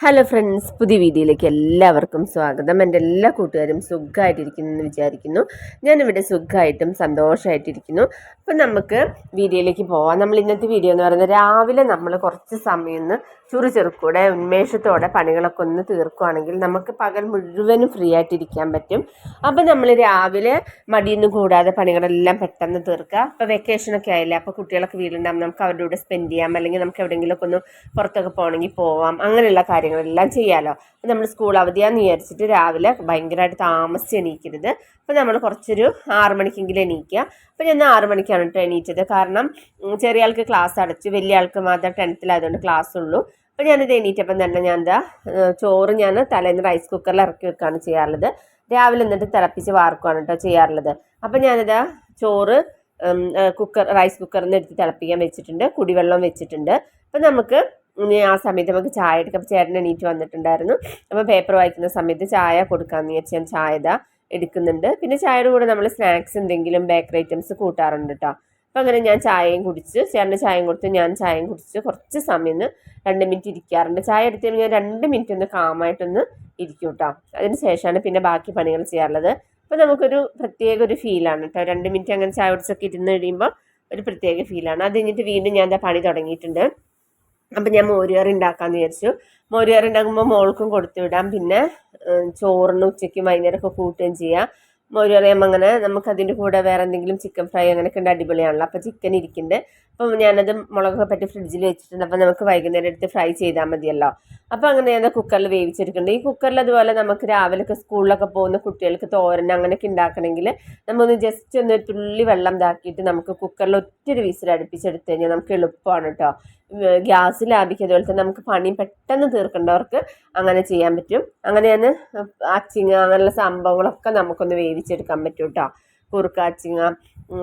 Hello friends പുതിയ വീഡിയോയിലേക്ക് എല്ലാവർക്കും സ്വാഗതം. എന്റെ എല്ലാ കൂട്ടുകാരും സുഖമായിട്ടിരിക്കുന്നു എന്ന് വിചാരിക്കുന്നു. ഞാനിവിടെ സുഖമായിട്ടും സന്തോഷമായിട്ടിരിക്കുന്നു. അപ്പം നമുക്ക് വീഡിയോയിലേക്ക് പോവാം. നമ്മൾ ഇന്നത്തെ വീഡിയോ എന്ന് പറയുന്നത് രാവിലെ നമ്മൾ കുറച്ച് സമയം ഒന്ന് ചുറു ചെറുക്കൂടെ ഉന്മേഷത്തോടെ പണികളൊക്കെ ഒന്ന് തീർക്കുകയാണെങ്കിൽ നമുക്ക് പകൽ മുഴുവനും ഫ്രീ ആയിട്ടിരിക്കാൻ പറ്റും. അപ്പോൾ നമ്മൾ രാവിലെ മടിയൊന്നും കൂടാതെ പണികളെല്ലാം പെട്ടെന്ന് തീർക്കുക. ഇപ്പോൾ വെക്കേഷനൊക്കെ ആയില്ലേ അപ്പോൾ കുട്ടികളൊക്കെ വീടുണ്ടാകും നമുക്ക് അവരുടെ കൂടെ സ്പെൻഡ് ചെയ്യാം. അല്ലെങ്കിൽ നമുക്ക് എവിടെയെങ്കിലുമൊക്കെ ഒന്ന് പുറത്തൊക്കെ പോകണമെങ്കിൽ പോവാം. അങ്ങനെയുള്ള കാര്യങ്ങളെല്ലാം ചെയ്യാമല്ലോ അപ്പോൾ നമ്മൾ സ്കൂൾ അവധിയാന്ന് വിചാരിച്ചിട്ട് രാവിലെ ഭയങ്കരമായിട്ട് താമസിച്ച് എണീക്കരുത്. അപ്പോൾ നമ്മൾ കുറച്ചൊരു ആറ് മണിക്കെങ്കിലും എണീക്കുക. അപ്പോൾ ഞാൻ ആറ് മണിക്കാണ് കേട്ടോ എണീറ്റത്. കാരണം ചെറിയ ആൾക്ക് ക്ലാസ് അടച്ചു. വലിയ ആൾക്ക് മാത്രം ടെൻത്തിലായതുകൊണ്ട് ക്ലാസ് ഉള്ളൂ. അപ്പോൾ ഞാനിത് എണീറ്റപ്പം തന്നെ ഞാൻ എന്താ ചോറ് ഞാൻ തലേന്ന് റൈസ് കുക്കറിൽ ഇറക്കി വെക്കുകയാണ് ചെയ്യാറുള്ളത്. രാവിലെ എന്നിട്ട് തിളപ്പിച്ച് വാർക്കുകയാണ് കേട്ടോ ചെയ്യാറുള്ളത്. അപ്പം ഞാനിതാ ചോറ് കുക്കർ റൈസ് കുക്കറിൽ നിന്ന് എടുത്ത് തിളപ്പിക്കാൻ വെച്ചിട്ടുണ്ട് കുടിവെള്ളം വെച്ചിട്ടുണ്ട്. അപ്പം നമുക്ക് ആ സമയത്ത് നമുക്ക് ചായ എടുക്കാം. അപ്പോൾ ചേട്ടൻ എണീറ്റ് വന്നിട്ടുണ്ടായിരുന്നു. അപ്പോൾ പേപ്പർ വായിക്കുന്ന സമയത്ത് ചായ കൊടുക്കാമെന്ന് വിചാരിച്ച് ഞാൻ ചായ എടുക്കുന്നുണ്ട്. പിന്നെ ചായയുടെ കൂടെ നമ്മൾ സ്നാക്സ് എന്തെങ്കിലും ബേക്കറി ഐറ്റംസ് കൂട്ടാറുണ്ട് കേട്ടോ അപ്പോൾ അങ്ങനെ ഞാൻ ചായയും കുടിച്ച് ചേട്ടന്റെ ചായയും കൊടുത്ത് ഞാൻ ചായയും കുടിച്ച് കുറച്ച് സമയം രണ്ട് മിനിറ്റ് ഇരിക്കാറുണ്ട്. ചായ എടുത്ത് ഞാൻ രണ്ട് മിനിറ്റ് ഒന്ന് കാമായിട്ടൊന്ന് ഇരിക്കും കേട്ടോ അതിന് ശേഷമാണ് പിന്നെ ബാക്കി പണികൾ ചെയ്യാറുള്ളത്. അപ്പോൾ നമുക്കൊരു പ്രത്യേക ഒരു ഫീലാണ് കേട്ടോ രണ്ട് മിനിറ്റ് അങ്ങനെ ചായ കുടിച്ചൊക്കെ ഇരുന്ന് കഴിയുമ്പോൾ ഒരു പ്രത്യേക ഫീലാണ്. അത് കഴിഞ്ഞിട്ട് വീണ്ടും ഞാൻ എന്താ പണി തുടങ്ങിയിട്ടുണ്ട്. അപ്പം ഞാൻ മോരുകറി ഉണ്ടാക്കാമെന്ന് വിചാരിച്ചു. മോരുകറി ഉണ്ടാക്കുമ്പോൾ മോൾക്കും കൊടുത്തു വിടാം. പിന്നെ ചോറിന് ഉച്ചയ്ക്കും വൈകുന്നേരമൊക്കെ കൂട്ടുകയും ചെയ്യാം. മോരുകറി ആകുമ്പോൾ അങ്ങനെ നമുക്ക് അതിന്റെ കൂടെ വേറെ എന്തെങ്കിലും ചിക്കൻ ഫ്രൈ അങ്ങനെയൊക്കെ ഉണ്ട് അടിപൊളിയാണല്ലോ. അപ്പോൾ ചിക്കൻ ഇരിക്കുന്നുണ്ട് അപ്പം ഞാനത് മുളകൊക്കെ പറ്റി ഫ്രിഡ്ജിൽ വെച്ചിട്ടുണ്ട്. അപ്പോൾ നമുക്ക് വൈകുന്നേരം എടുത്ത് ഫ്രൈ ചെയ്താൽ മതിയല്ലോ. അപ്പോൾ അങ്ങനെ ഞാൻ കുക്കറിൽ വേവിച്ചെടുക്കുന്നുണ്ട്. ഈ കുക്കറിൽ അതുപോലെ നമുക്ക് രാവിലെയൊക്കെ സ്കൂളിലൊക്കെ പോകുന്ന കുട്ടികൾക്ക് തോരൻ അങ്ങനെയൊക്കെ ഉണ്ടാക്കണമെങ്കിൽ നമ്മൊന്ന് ജസ്റ്റ് ഒന്ന് തുള്ളി വെള്ളം ഇതാക്കിയിട്ട് നമുക്ക് കുക്കറിൽ ഒറ്റൊരു വിസിൽ അടുപ്പിച്ചെടുത്ത് കഴിഞ്ഞാൽ നമുക്ക് എളുപ്പമാണ് കേട്ടോ ഗ്യാസ് ലാഭിക്കുക അതുപോലെ തന്നെ നമുക്ക് പണി പെട്ടെന്ന് തീർക്കേണ്ടവർക്ക് അങ്ങനെ ചെയ്യാൻ പറ്റും. അങ്ങനെ ഞാൻ അച്ചിങ്ങ അങ്ങനെയുള്ള സംഭവങ്ങളൊക്കെ നമുക്കൊന്ന് വേവിച്ചെടുക്കാൻ പറ്റും കേട്ടോ കുറുക്കാച്ചിങ്ങ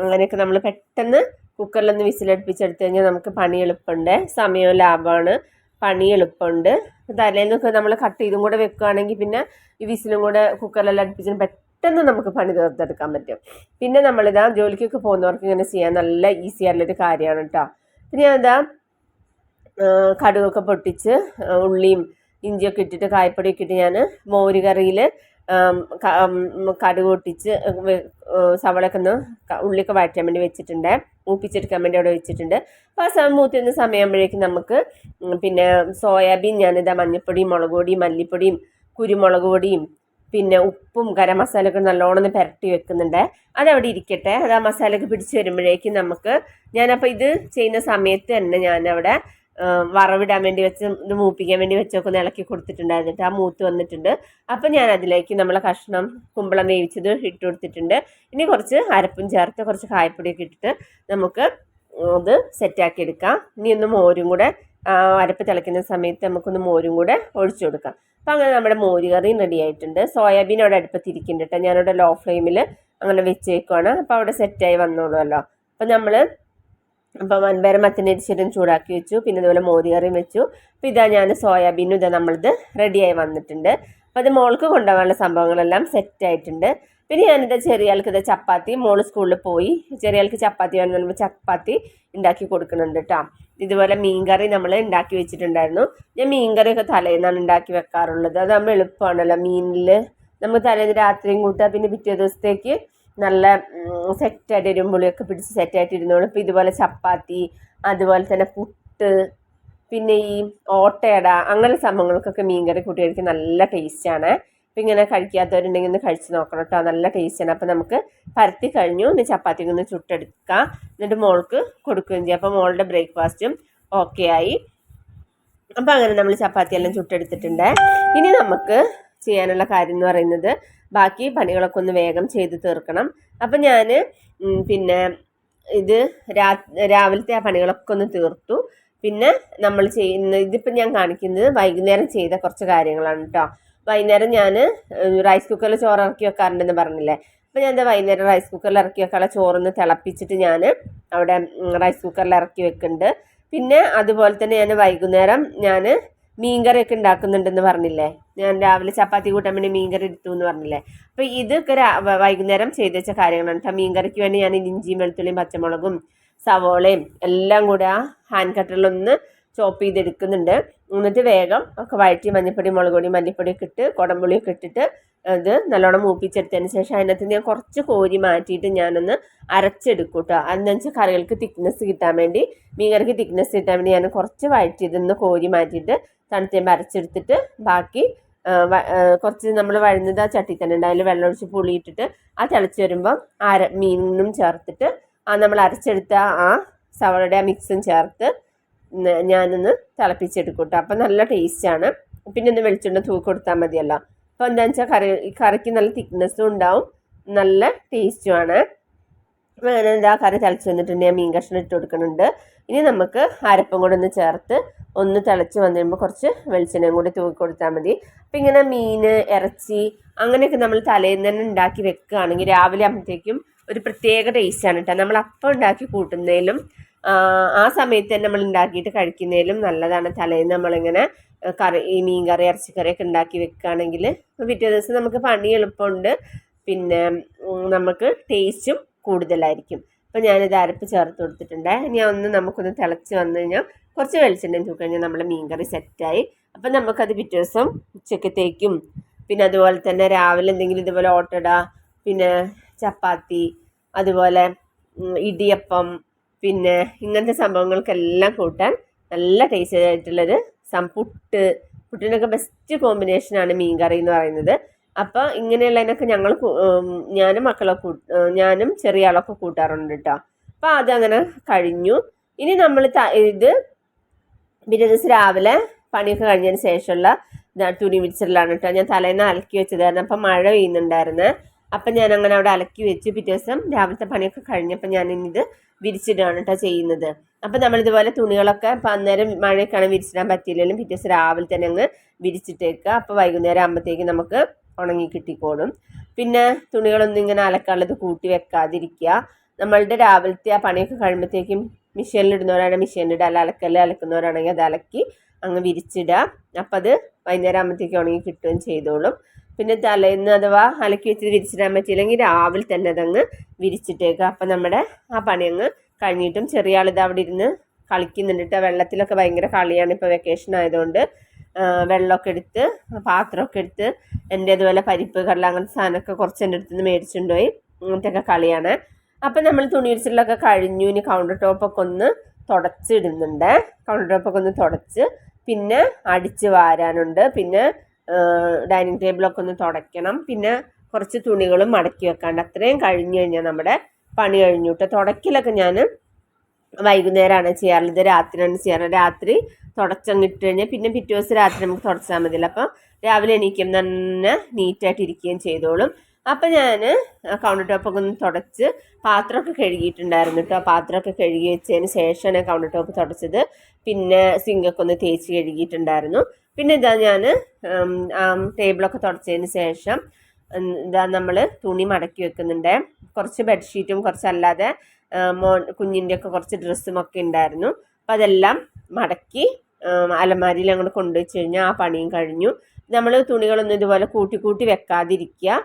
അങ്ങനെയൊക്കെ നമ്മൾ പെട്ടെന്ന് കുക്കറിലൊന്ന് വിസിലടുപ്പിച്ചെടുത്ത് കഴിഞ്ഞാൽ നമുക്ക് പണി എളുപ്പമുണ്ട് സമയവും ലാഭമാണ് പണി എളുപ്പമുണ്ട് തലേന്നൊക്കെ നമ്മൾ കട്ട് ചെയ്തും കൂടെ വെക്കുകയാണെങ്കിൽ പിന്നെ ഈ വിസിലും കൂടെ കുക്കറിലെല്ലാം അടുപ്പിച്ചിട്ട് പെട്ടെന്ന് നമുക്ക് പണി തീർത്തെടുക്കാൻ പറ്റും. പിന്നെ നമ്മളിതാ ജോലിക്കൊക്കെ പോകുന്നവർക്ക് ഇങ്ങനെ ചെയ്യാൻ നല്ല ഈസി ആയിട്ടുള്ളൊരു കാര്യമാണ് കേട്ടോ പിന്നെ ഞാനിതാ കടുകൊക്കെ പൊട്ടിച്ച് ഉള്ളിയും ഇഞ്ചിയൊക്കെ ഇട്ടിട്ട് കായ്പൊടിയൊക്കെ ഇട്ട് ഞാൻ മോര് കറിയിൽ കടുക് പൊട്ടിച്ച് സവളയൊക്കെ ഒന്ന് ഉള്ളിയൊക്കെ വഴറ്റാൻ വേണ്ടി വെച്ചിട്ടുണ്ട്. മൂപ്പിച്ചെടുക്കാൻ വേണ്ടി അവിടെ വെച്ചിട്ടുണ്ട്. അപ്പോൾ ആ സമയം മൂത്തുന്ന സമയമാകുമ്പോഴേക്കും നമുക്ക് പിന്നെ സോയാബീൻ ഞാനിതാ മഞ്ഞൾപ്പൊടിയും മുളക് പൊടിയും മല്ലിപ്പൊടിയും കുരുമുളക് പൊടിയും പിന്നെ ഉപ്പും ഗരം മസാലയൊക്കെ നല്ലോണം പുരട്ടി വെക്കുന്നുണ്ട്. അതവിടെ ഇരിക്കട്ടെ. അത് ആ മസാലയൊക്കെ പിടിച്ച് വരുമ്പോഴേക്കും നമുക്ക് ഞാനപ്പോൾ ഇത് ചെയ്യുന്ന സമയത്ത് തന്നെ ഞാനവിടെ വറവിടാൻ വേണ്ടി വെച്ച് ഇത് മൂപ്പിക്കാൻ വേണ്ടി വെച്ചൊക്കെ ഒന്ന് ഇളക്കി കൊടുത്തിട്ടുണ്ടായിരുന്നിട്ട് ആ മൂത്ത് വന്നിട്ടുണ്ട്. അപ്പം ഞാൻ അതിലേക്ക് നമ്മളെ കഷ്ണം കുമ്പളം വേവിച്ചത് ഇട്ട് കൊടുത്തിട്ടുണ്ട്. ഇനി കുറച്ച് അരപ്പും ചേർത്ത് കുറച്ച് കായപ്പൊടിയൊക്കെ ഇട്ടിട്ട് നമുക്ക് അത് സെറ്റാക്കി എടുക്കാം. ഇനി ഒന്ന് മോരും കൂടെ അരപ്പ് തിളയ്ക്കുന്ന സമയത്ത് നമുക്കൊന്ന് മോരും കൂടെ ഒഴിച്ചു കൊടുക്കാം. അപ്പം അങ്ങനെ നമ്മുടെ മോര് കറിയും റെഡി ആയിട്ടുണ്ട്. സോയാബീൻ അവിടെ അടുപ്പത്ത് ഇരിക്കുന്നുണ്ട് കേട്ടോ. ഞാനവിടെ ലോ ഫ്ലെയിമിൽ അങ്ങനെ വെച്ചേക്കുവാണ്. അപ്പോൾ അവിടെ സെറ്റായി വന്നോളുമല്ലോ. അപ്പം നമ്മൾ അപ്പോൾ വൻപേരം മത്തനരിശ്ശേരും ചൂടാക്കി വെച്ചു. പിന്നെ അതുപോലെ മോതികറിയും വെച്ചു. അപ്പോൾ ഇതാ ഞാൻ സോയാബീനും ഇതാ നമ്മളിത് റെഡിയായി വന്നിട്ടുണ്ട്. അപ്പോൾ അത് മോൾക്ക് കൊണ്ടുപോകാനുള്ള സംഭവങ്ങളെല്ലാം സെറ്റ് ആയിട്ടുണ്ട്. പിന്നെ ഞാനിത് ചെറിയ ആൾക്ക് ഇത് ചപ്പാത്തി. മോൾ സ്കൂളിൽ പോയി. ചെറിയ ആൾക്ക് ചപ്പാത്തി വേണം നമ്മൾ ചപ്പാത്തി ഉണ്ടാക്കി കൊടുക്കുന്നുണ്ട് കേട്ടോ ഇതുപോലെ മീൻകറി നമ്മൾ ഉണ്ടാക്കി വെച്ചിട്ടുണ്ടായിരുന്നു. ഞാൻ മീൻകറിയൊക്കെ തലേന്നാണ് ഉണ്ടാക്കി വെക്കാറുള്ളത്. അത് നമ്മൾ എളുപ്പമാണല്ലോ മീനിൽ നമുക്ക് തലേന്ന് രാത്രിയും കൂട്ടുക പിന്നെ പിറ്റേ ദിവസത്തേക്ക് നല്ല സെറ്റായിട്ട് എരുമ്പുളിയൊക്കെ പിടിച്ച് സെറ്റായിട്ട് ഇരുന്നോളും. ഇപ്പോൾ ഇതുപോലെ ചപ്പാത്തി അതുപോലെ തന്നെ പുട്ട് പിന്നെ ഈ ഓട്ടയട അങ്ങനെ സംഭവങ്ങൾക്കൊക്കെ മീൻകറി കൂട്ടി നല്ല ടേസ്റ്റാണ് അപ്പം ഇങ്ങനെ കഴിക്കാത്തവരുണ്ടെങ്കിൽ ഒന്ന് കഴിച്ച് നോക്കണം കേട്ടോ. നല്ല ടേസ്റ്റാണ് അപ്പോൾ നമുക്ക് പരത്തി കഴിഞ്ഞു. ഒന്ന് ചപ്പാത്തി ഒന്ന് ചുട്ടെടുക്കാം. എന്നിട്ട് മോൾക്ക് കൊടുക്കുകയും ചെയ്യാം. അപ്പോൾ മോളുടെ ബ്രേക്ക്ഫാസ്റ്റും ഓക്കെ ആയി. അപ്പോൾ അങ്ങനെ നമ്മൾ ചപ്പാത്തി എല്ലാം ചുട്ടെടുത്തിട്ടുണ്ട്. ഇനി നമുക്ക് ചെയ്യാനുള്ള കാര്യം എന്ന് പറയുന്നത് ബാക്കി പണികളൊക്കെ ഒന്ന് വേഗം ചെയ്ത് തീർക്കണം. അപ്പം ഞാൻ പിന്നെ ഇത് രാ രാവിലത്തെ ആ പണികളൊക്കെ ഒന്ന് തീർത്തു. പിന്നെ നമ്മൾ ചെയ്യുന്ന ഇതിപ്പോൾ ഞാൻ കാണിക്കുന്നത് വൈകുന്നേരം ചെയ്ത കുറച്ച് കാര്യങ്ങളാണ് കേട്ടോ വൈകുന്നേരം ഞാൻ റൈസ് കുക്കറിൽ ചോറ് ഇറക്കി വെക്കാറുണ്ടെന്ന് പറഞ്ഞില്ലേ? അപ്പോൾ ഞാൻ എന്താ വൈകുന്നേരം റൈസ് കുക്കറിൽ ഇറക്കി വെക്കാനുള്ള ചോറൊന്ന് തിളപ്പിച്ചിട്ട് ഞാൻ അവിടെ റൈസ് കുക്കറിൽ ഇറക്കി വെക്കുന്നുണ്ട് പിന്നെ അതുപോലെ തന്നെ ഞാൻ വൈകുന്നേരം ഞാൻ മീൻകറിയൊക്കെ ഉണ്ടാക്കുന്നുണ്ടെന്ന് പറഞ്ഞില്ലേ? ഞാൻ രാവിലെ ചപ്പാത്തി കൂട്ടാൻ വേണ്ടി മീൻകറി എടുത്തു എന്ന് പറഞ്ഞില്ലേ? അപ്പോൾ ഇതൊക്കെ വൈകുന്നേരം ചെയ്ത് വെച്ച കാര്യങ്ങളാണ് കേട്ടോ. മീൻകറിക്ക് വേണ്ടി ഞാൻ ഇഞ്ചിയും വെളുത്തുള്ളിയും പച്ചമുളകും സവോളയും എല്ലാം കൂടെ ആ ഹാൻഡ് കട്ടറിലൊന്ന് ചോപ്പ് ചെയ്തെടുക്കുന്നുണ്ട്. എന്നിട്ട് വേഗം ഒക്കെ വഴറ്റി മഞ്ഞപ്പൊടി മുളക് പൊടി മല്ലിപ്പൊടിയൊക്കെ ഇട്ട് കുടമ്പുളിയൊക്കെ ഇട്ടിട്ട് അത് നല്ലോണം മൂപ്പിച്ചെടുത്തതിന് ശേഷം അതിനകത്ത് ഞാൻ കുറച്ച് കോരി മാറ്റിയിട്ട് ഞാനൊന്ന് അരച്ചെടുക്കും കേട്ടോ അതെന്ന് വെച്ചാൽ കറികൾക്ക് തിക്നെസ് കിട്ടാൻ വേണ്ടി മീൻ കറിക്ക് തിക്നെസ് കിട്ടാൻ വേണ്ടി ഞാൻ കുറച്ച് വഴറ്റിയതൊന്ന് കോരി മാറ്റിയിട്ട് തണുത്തേമ്പ് അരച്ചെടുത്തിട്ട് ബാക്കി കുറച്ച് നമ്മൾ വഴുന്നത് ആ ചട്ടി തന്നെ ഉണ്ട്. അതിൽ വെള്ളമൊഴിച്ച് പുളിയിട്ടിട്ട് ആ തിളച്ച് വരുമ്പം അര മീനും ചേർത്തിട്ട് ആ നമ്മൾ അരച്ചെടുത്ത ആ സവളയുടെ ആ മിക്സും ചേർത്ത് ഞാനൊന്ന് തിളപ്പിച്ചെടുക്കും അപ്പം നല്ല ടേസ്റ്റാണ്. പിന്നെ ഒന്ന് വെളിച്ചെണ്ണ തൂക്കി കൊടുത്താൽ മതിയല്ലോ. അപ്പോൾ എന്താണെന്ന് വെച്ചാൽ കറി കറിക്ക് നല്ല തിക്നെസ്സും ഉണ്ടാവും. നല്ല ടേസ്റ്റുമാണ് അങ്ങനെ എന്താ കറി തിളച്ച് ഞാൻ മീൻ കഷ്ണം ഇട്ട് കൊടുക്കുന്നുണ്ട്. ഇനി നമുക്ക് അരപ്പും കൂടെ ഒന്ന് ചേർത്ത് ഒന്ന് തിളച്ച് വന്നു കഴിയുമ്പോൾ കുറച്ച് വെളിച്ചെണ്ണയും കൂടി തൂക്കി കൊടുത്താൽ മതി. അപ്പം ഇങ്ങനെ മീൻ ഇറച്ചി അങ്ങനെയൊക്കെ നമ്മൾ തലേന്ന് തന്നെ ഉണ്ടാക്കി വെക്കുകയാണെങ്കിൽ രാവിലെ ആകുമ്പോഴത്തേക്കും ഒരു പ്രത്യേക ടേസ്റ്റാണ് കേട്ടോ നമ്മൾ അപ്പം ഉണ്ടാക്കി കൂട്ടുന്നതിലും ആ സമയത്ത് തന്നെ നമ്മൾ ഉണ്ടാക്കിയിട്ട് കഴിക്കുന്നതിലും നല്ലതാണ്. തലേന്ന് നമ്മളിങ്ങനെ കറി ഈ മീൻ കറി ഇറച്ചിക്കറിയൊക്കെ ഉണ്ടാക്കി വെക്കുകയാണെങ്കിൽ പിറ്റേ ദിവസം നമുക്ക് പണി എളുപ്പമുണ്ട്. പിന്നെ നമുക്ക് ടേസ്റ്റും കൂടുതലായിരിക്കും. അപ്പോൾ ഞാനിത് അരപ്പ് ചേർത്ത് കൊടുത്തിട്ടുണ്ട്. ഇനി ഒന്ന് നമുക്കൊന്ന് തിളച്ച് വന്നു കഴിഞ്ഞാൽ കുറച്ച് വെളിച്ചെണ്ണ തൂക്കി കഴിഞ്ഞാൽ നമ്മുടെ മീൻകറി സെറ്റായി. അപ്പം നമുക്കത് പിറ്റേ ദിവസം ഉച്ചക്കത്തേക്കും പിന്നെ അതുപോലെ തന്നെ രാവിലെ എന്തെങ്കിലും ഇതുപോലെ ഓട്ടട പിന്നെ ചപ്പാത്തി അതുപോലെ ഇടിയപ്പം പിന്നെ ഇങ്ങനത്തെ സംഭവങ്ങൾക്കെല്ലാം കൂട്ടാൻ നല്ല ടേസ്റ്റി ആയിട്ടുള്ളൊരു സം പുട്ട്. പുട്ടിനൊക്കെ ബെസ്റ്റ് കോമ്പിനേഷനാണ് മീൻ കറി എന്ന് പറയുന്നത്. അപ്പോൾ ഇങ്ങനെയുള്ളതിനൊക്കെ ഞങ്ങൾ ഞാനും മക്കളൊക്കെ ഞാനും ചെറിയ ആളൊക്കെ കൂട്ടാറുണ്ട് കേട്ടോ അപ്പോൾ അതങ്ങനെ കഴിഞ്ഞു. ഇനി നമ്മൾ ഇത് പിറ്റേ ദിവസം രാവിലെ പണിയൊക്കെ കഴിഞ്ഞതിന് ശേഷമുള്ള തുണി വിരിച്ചിടലാണ് കേട്ടോ ഞാൻ തലേന്ന് അലക്കി വെച്ചതായിരുന്നു. അപ്പം മഴ പെയ്യുന്നുണ്ടായിരുന്നു. അപ്പം ഞാൻ അങ്ങനെ അവിടെ അലക്കി വെച്ച് പിറ്റേ ദിവസം രാവിലത്തെ പണിയൊക്കെ കഴിഞ്ഞപ്പോൾ ഞാൻ ഇനി വിരിച്ചിടുകയാണ് കേട്ടോ ചെയ്യുന്നത്. അപ്പം നമ്മളിതുപോലെ തുണികളൊക്കെ ഇപ്പം അന്നേരം മഴയൊക്കെയാണ് വിരിച്ചിടാൻ പറ്റിയില്ലെങ്കിലും പിറ്റേ ദിവസം രാവിലെ തന്നെ അങ്ങ് വിരിച്ചിട്ടേക്കുക അപ്പോൾ വൈകുന്നേരം ആകുമ്പോഴത്തേക്ക് നമുക്ക് ഉണങ്ങി കിട്ടിക്കോളും. പിന്നെ തുണികളൊന്നും ഇങ്ങനെ അലക്കാനുള്ളത് കൂട്ടി വെക്കാതിരിക്കുക. നമ്മളുടെ രാവിലത്തെ ആ പണിയൊക്കെ കഴിയുമ്പോഴത്തേക്കും മെഷീനിലിടുന്നവരാണെങ്കിൽ മെഷീനിലിടുക അല്ല അലക്കൽ അലക്കുന്നവരാണെങ്കിൽ അത് അലക്കി അങ്ങ് വിരിച്ചിടുക. അപ്പം അത് വൈകുന്നേരം ആകുമ്പോഴത്തേക്ക് ഉണങ്ങി കിട്ടുകയും ചെയ്തോളും. പിന്നെ തലേന്ന് അഥവാ അലക്കി വെച്ചിട്ട് വിരിച്ചിടാൻ പറ്റിയില്ലെങ്കിൽ രാവിലെ തന്നെ അതങ്ങ് വിരിച്ചിട്ടേക്കുക അപ്പം നമ്മുടെ ആ പണി അങ്ങ് കഴിഞ്ഞിട്ടും ചെറിയ ആളിത് അവിടെ ഇരുന്ന് കളിക്കുന്നുണ്ട് കേട്ടോ വെള്ളത്തിലൊക്കെ ഭയങ്കര കളിയാണ് ഇപ്പോൾ വെക്കേഷൻ ആയതുകൊണ്ട്. വെള്ളമൊക്കെ എടുത്ത് പാത്രമൊക്കെ എടുത്ത് എന്റെ അതുപോലെ പരിപ്പ് കടല അങ്ങനത്തെ സാധനമൊക്കെ കുറച്ച് എന്റെ അടുത്ത് നിന്ന് മേടിച്ചുകൊണ്ട് പോയി അങ്ങനത്തെയൊക്കെ കളിയാണ്. അപ്പം നമ്മൾ തുണി വിരിച്ചിലൊക്കെ കഴിഞ്ഞു. ഇനി കൗണ്ടർ ടോപ്പൊക്കെ ഒന്ന് തുടച്ചിടുന്നുണ്ട്. കൗണ്ടർ ടോപ്പൊക്കെ ഒന്ന് തുടച്ച് പിന്നെ അടിച്ച് വാരാനുണ്ട്. പിന്നെ ഡൈനിങ് ടേബിളൊക്കെ ഒന്ന് തുടയ്ക്കണം. പിന്നെ കുറച്ച് തുണികളും മടക്കി വെക്കാണ്ട് അത്രയും കഴിഞ്ഞു കഴിഞ്ഞാൽ നമ്മുടെ പണി കഴിഞ്ഞു കേട്ടോ തുടയ്ക്കലൊക്കെ ഞാൻ വൈകുന്നേരമാണ് ചെയ്യാറുള്ളത്. രാത്രിയാണ് ചെയ്യാറ്. രാത്രി തുടച്ചങ്ങിട്ട് കഴിഞ്ഞാൽ പിന്നെ പിറ്റേ ദിവസം രാത്രി നമുക്ക് തുടച്ചാൽ മതിയല്ലോ. അപ്പം രാവിലെ എണീക്കും തന്നെ നീറ്റായിട്ട് ഇരിക്കുകയും ചെയ്തോളും. അപ്പം ഞാൻ കൗണ്ടർ ടോപ്പൊക്കെ ഒന്ന് തുടച്ച് പാത്രമൊക്കെ കഴുകിയിട്ടുണ്ടായിരുന്നു കേട്ടോ പാത്രമൊക്കെ കഴുകി വെച്ചതിന് ശേഷമാണ് കൗണ്ടർ ടോപ്പ് തുടച്ചത്. പിന്നെ സിങ്കൊക്കെ ഒന്ന് തേച്ച് കഴുകിയിട്ടുണ്ടായിരുന്നു. പിന്നെ ഇതാ ഞാൻ ടേബിളൊക്കെ തുടച്ചതിന് ശേഷം ഇതാ നമ്മൾ തുണി മടക്കി വെക്കുന്നുണ്ട്. കുറച്ച് ബെഡ്ഷീറ്റും കുറച്ചല്ലാതെ മോ കുഞ്ഞിന്റെയൊക്കെ കുറച്ച് ഡ്രസ്സും ഒക്കെ ഉണ്ടായിരുന്നു. അപ്പം അതെല്ലാം മടക്കി അലമാരിയിൽ അങ്ങോട്ട് കൊണ്ടുവച്ച് കഴിഞ്ഞാൽ ആ പണിയും കഴിഞ്ഞു. നമ്മൾ തുണികളൊന്നും ഇതുപോലെ കൂട്ടി കൂട്ടി വെക്കാതിരിക്കുക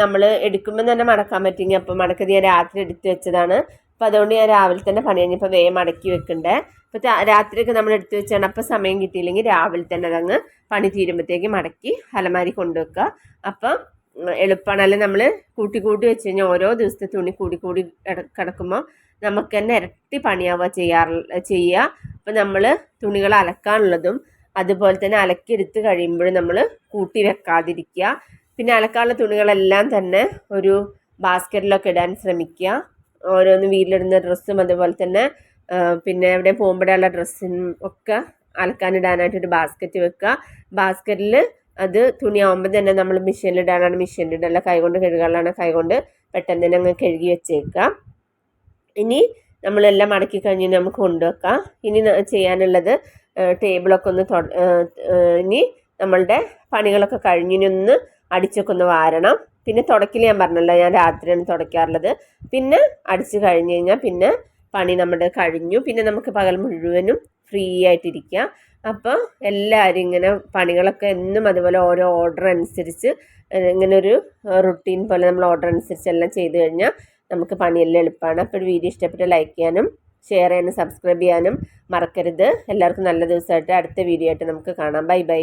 നമ്മൾ എടുക്കുമ്പോൾ തന്നെ മടക്കാൻ പറ്റുമെങ്കിൽ അപ്പം മടക്കത് ഞാൻ രാത്രി എടുത്ത് വെച്ചതാണ്. അപ്പോൾ അതുകൊണ്ട് ഞാൻ രാവിലെ തന്നെ പണി കഴിഞ്ഞപ്പോൾ വേഗം മടക്കി വെക്കണ്ടേ. അപ്പോൾ രാത്രിയൊക്കെ നമ്മൾ എടുത്തു വെച്ചാണ്. അപ്പോൾ സമയം കിട്ടിയില്ലെങ്കിൽ രാവിലെ തന്നെ അതങ്ങ് പണി തീരുമ്പോഴത്തേക്ക് മടക്കി അലമാരി കൊണ്ടുവെക്കുക. അപ്പം എളുപ്പമാണല്ലേ നമ്മൾ കൂട്ടി കൂട്ടി വെച്ച് കഴിഞ്ഞാൽ ഓരോ ദിവസത്തെ തുണി കൂടി കൂടി കിടക്കുമ്പോൾ നമുക്ക് തന്നെ ഇരട്ടി പണിയാവുക ചെയ്യാറ് ചെയ്യുക അപ്പം നമ്മൾ തുണികൾ അലക്കാനുള്ളതും അതുപോലെ തന്നെ അലക്കിയെടുത്ത് കഴിയുമ്പോഴും നമ്മൾ കൂട്ടി വെക്കാതിരിക്കുക. പിന്നെ അലക്കാനുള്ള തുണികളെല്ലാം തന്നെ ഒരു ബാസ്ക്കറ്റിലൊക്കെ ഇടാൻ ശ്രമിക്കുക. ഓരോന്ന് വീട്ടിലിടുന്ന ഡ്രസ്സും അതുപോലെ തന്നെ പിന്നെ എവിടെ പോകുമ്പോഴുള്ള ഡ്രസ്സും ഒക്കെ അലക്കാനിടാനായിട്ട് ഒരു ബാസ്ക്കറ്റ് വെക്കുക. ബാസ്ക്കറ്റിൽ അത് തുണിയാവുമ്പോൾ തന്നെ നമ്മൾ മെഷീനിലിടാനാണ് മെഷീനിലിടല്ല കൈകൊണ്ട് കഴുകാനാണ് കൈകൊണ്ട് പെട്ടെന്ന് തന്നെ അങ്ങ് കഴുകി വെച്ചേക്കാം ഇനി നമ്മളെല്ലാം മടക്കി കഴിഞ്ഞ് നമുക്ക് കൊണ്ടുവെക്കാം. ഇനി ചെയ്യാനുള്ളത് ടേബിളൊക്കെ ഒന്ന് ഇനി നമ്മളുടെ പണികളൊക്കെ കഴിഞ്ഞിനൊന്ന് അടിച്ചൊക്കെ ഒന്ന് വാരണം. പിന്നെ തുടക്കിൽ ഞാൻ പറഞ്ഞല്ലോ ഞാൻ രാത്രിയാണ് തുടയ്ക്കാറുള്ളത്. പിന്നെ അടിച്ച് കഴിഞ്ഞ് കഴിഞ്ഞാൽ പിന്നെ പണി നമ്മുടെ കഴിഞ്ഞു. പിന്നെ നമുക്ക് പകൽ മുഴുവനും ഫ്രീ ആയിട്ടിരിക്കുക. അപ്പോൾ എല്ലാവരും ഇങ്ങനെ പണികളൊക്കെ എന്നും അതുപോലെ ഓരോ ഓർഡർ അനുസരിച്ച് ഇങ്ങനെ ഒരു റുട്ടീൻ പോലെ നമ്മൾ ഓർഡർ അനുസരിച്ച് എല്ലാം ചെയ്തു കഴിഞ്ഞാൽ നമുക്ക് പണിയെല്ലാം എളുപ്പമാണ്. അപ്പോൾ ഒരു വീഡിയോ ഇഷ്ടപ്പെട്ട് ലൈക്ക് ചെയ്യാനും ഷെയർ ചെയ്യാനും സബ്സ്ക്രൈബ് ചെയ്യാനും മറക്കരുത്. എല്ലാവർക്കും നല്ല ദിവസമായിട്ട് അടുത്ത വീഡിയോ ആയിട്ട് നമുക്ക് കാണാം. Bye bye